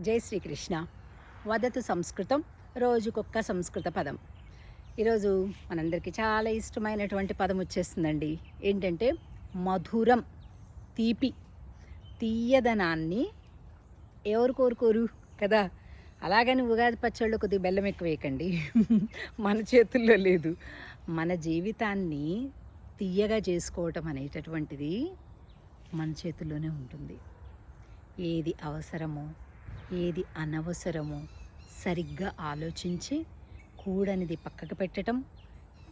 జై శ్రీకృష్ణ. వదతు సంస్కృతం రోజుకొక్క సంస్కృత పదం. ఈరోజు మనందరికీ చాలా ఇష్టమైనటువంటి పదం వచ్చేస్తుందండి. ఏంటంటే మధురం తీపి తీయదనాన్ని ఎవరు కోరుకోరు కదా? అలాగని ఉగాది పచ్చళ్ళు కొద్దిగా బెల్లం ఎక్కువ వేయకండి మన చేతుల్లో లేదు. మన జీవితాన్ని తీయగా చేసుకోవటం అనేటటువంటిది మన చేతుల్లోనే ఉంటుంది. ఏది అవసరమో ఏది అనవసరమో సరిగ్గా ఆలోచించి కూడనిది పక్కకు పెట్టడం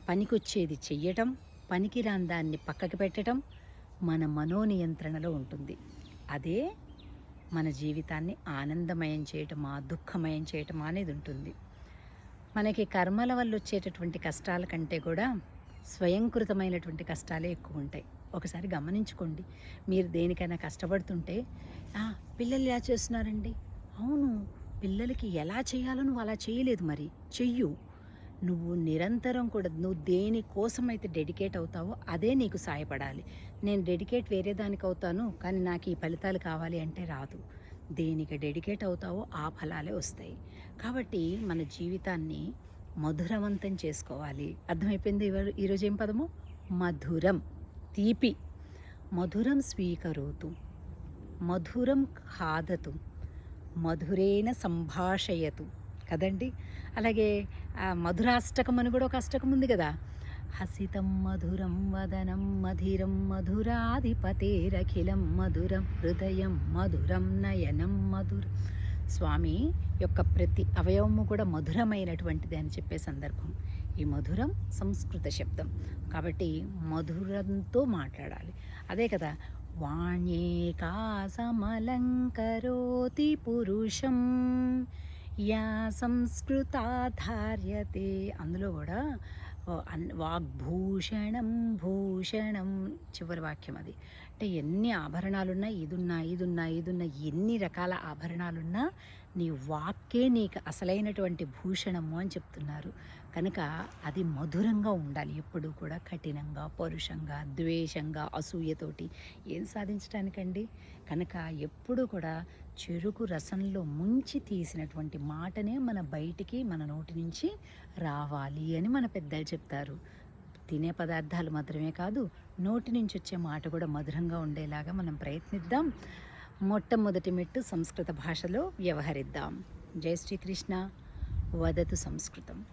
పనికొచ్చేది చెయ్యటం పనికిరాని దాన్ని పక్కకు పెట్టడం మన మనోనియంత్రణలో ఉంటుంది. అదే మన జీవితాన్ని ఆనందమయం చేయటమా దుఃఖమయం చేయటమా అనేది ఉంటుంది. మనకి కర్మల వల్ల వచ్చేటటువంటి కష్టాల కంటే కూడా స్వయంకృతమైనటువంటి కష్టాలే ఎక్కువ ఉంటాయి. ఒకసారి గమనించుకోండి. మీరు దేనికైనా కష్టపడుతుంటే పిల్లలు ఎలా చేస్తున్నారండి. అవును పిల్లలకి ఎలా చేయాలో నువ్వు అలా చేయలేదు మరి. చెయ్యు. నువ్వు నిరంతరం కూడా నువ్వు దేని డెడికేట్ అవుతావో అదే నీకు సాయపడాలి. నేను డెడికేట్ వేరే దానికి అవుతాను కానీ నాకు ఈ ఫలితాలు కావాలి అంటే రాదు. దేనికి డెడికేట్ అవుతావో ఆ ఫలాలే వస్తాయి. కాబట్టి మన జీవితాన్ని మధురవంతం చేసుకోవాలి. అర్థమైపోయింది ఇవాళ- ఈరోజు ఏం పదము? మధురం. తీపి. మధురం స్వీకరోతు. మధురం ఖాదతు. మధురేణ సంభాషయతు. కదండి? అలాగే మధురాష్టకం అని కూడా ఒక అష్టకం ఉంది కదా? హసితం మధురం వదనం మధిరం మధురాధిపతేరఖిలం మధురం హృదయం మధురం నయనం మధురం. స్వామి యొక్క ప్రతి అవయవము కూడా మధురమైనటువంటిది అని చెప్పే సందర్భం. ఈ మధురం సంస్కృత శబ్దం. కాబట్టి మధురంతో మాట్లాడాలి. అదే కదా వాణ్యేకా సమలంకరోతి పురుషం. యా సంస్కృతాధార్యతే. అందులో కూడా వాగ్భూషణం భూషణం చివరి వాక్యం అది. అంటే ఎన్ని ఆభరణాలున్నా ఇదున్నా ఇదున్నా ఇదున్నా ఎన్ని రకాల ఆభరణాలున్నా నీ వాక్కే నీకు అసలైనటువంటి భూషణము అని చెప్తున్నారు. కనుక అది మధురంగా ఉండాలి ఎప్పుడూ కూడా. కఠినంగా పరుషంగా ద్వేషంగా అసూయతోటి ఏం సాధించడానికండి కనుక ఎప్పుడూ కూడా చెరుకు రసంలో ముంచి తీసినటువంటి మాటనే మన బయటికి మన నోటి నుంచి రావాలి అని మన పెద్దలు చెప్తారు. తినే పదార్థాలు మాత్రమే కాదు నోటి నుంచి వచ్చే మాట కూడా మధురంగా ఉండేలాగా మనం ప్రయత్నిద్దాం. మొట్టమొదటి మెట్టు సంస్కృత భాషలో వ్యవహరిద్దాం. జై శ్రీకృష్ణ. వదతు సంస్కృతం.